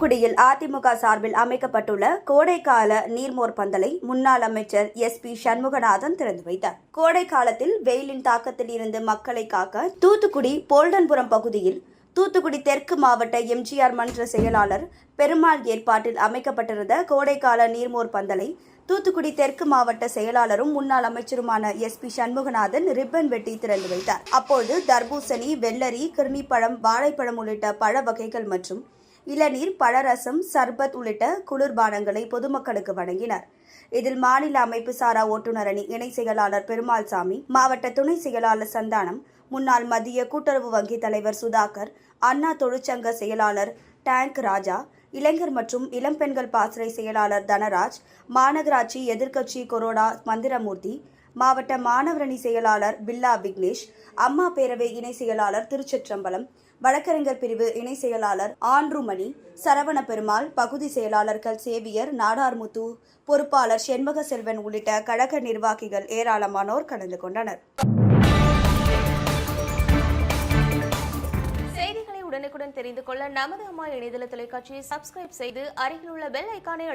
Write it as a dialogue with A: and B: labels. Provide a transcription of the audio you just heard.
A: தூத்துக்குடியில் அதிமுக சார்பில் அமைக்கப்பட்டுள்ள கோடைக்கால நீர்மோர் பந்தலை முன்னாள் அமைச்சர் எஸ் பி சண்முகநாதன் திறந்து வைத்தார். கோடை காலத்தில் வெயிலின் தாக்கத்தில் இருந்து மக்களை காக்க தூத்துக்குடி போல்டன்புரம் பகுதியில் தூத்துக்குடி தெற்கு மாவட்ட எம்ஜிஆர் மன்ற செயலாளர் பெருமாள் ஏற்பாட்டில் அமைக்கப்பட்டிருந்த கோடைக்கால நீர்மோர் பந்தலை தூத்துக்குடி தெற்கு மாவட்ட செயலாளரும் முன்னாள் அமைச்சருமான எஸ் பி சண்முகநாதன் ரிப்பன் வெட்டி திறந்து வைத்தார். அப்போது தர்பூசணி வெள்ளரி கிருணிப்பழம் வாழைப்பழம் உள்ளிட்ட பழ வகைகள் மற்றும் இளநீர் பழரசம் சர்பத் உள்ளிட்ட குளிர்பானங்களை பொதுமக்களுக்கு வழங்கினர். இதில் மாநில அமைப்பு சாரா ஓட்டுநர் அணி இணை செயலாளர் பெருமாள் சாமி மாவட்ட துணை செயலாளர் சந்தானம் முன்னாள் மத்திய கூட்டுறவு வங்கி தலைவர் சுதாகர் அண்ணா தொழிற்சங்க செயலாளர் டேங்க் ராஜா இளைஞர் மற்றும் இளம்பெண்கள் பாசறை செயலாளர் தனராஜ் மாநகராட்சி எதிர்க்கட்சி கொரோடா மந்திரமூர்த்தி மாவட்ட மாணவரணி செயலாளர் பில்லா விக்னேஷ் அம்மா பேரவை இணை செயலாளர் திருச்சிற்றம்பலம் வழக்கறிஞர் பிரிவு இணை செயலாளர் ஆண்ட்ருமணி சரவண பெருமாள் பகுதி செயலாளர்கள் சேவியர் நாடார்முத்து பொறுப்பாளர் செண்பக செல்வன் உள்ளிட்ட கழக நிர்வாகிகள் ஏராளமானோர் கலந்து கொண்டனர்.
B: செய்திகளை உடனுக்குடன் தெரிந்து கொள்ள நமது அம்மா இணையதள தொலைக்காட்சியை சப்ஸ்கிரைப் செய்து அருகில் உள்ள பெல் ஐக்கானை